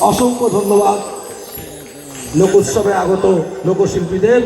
অসংখ্য ধন্যবাদ। লোকোৎসবে আগত লোকশিল্পীদের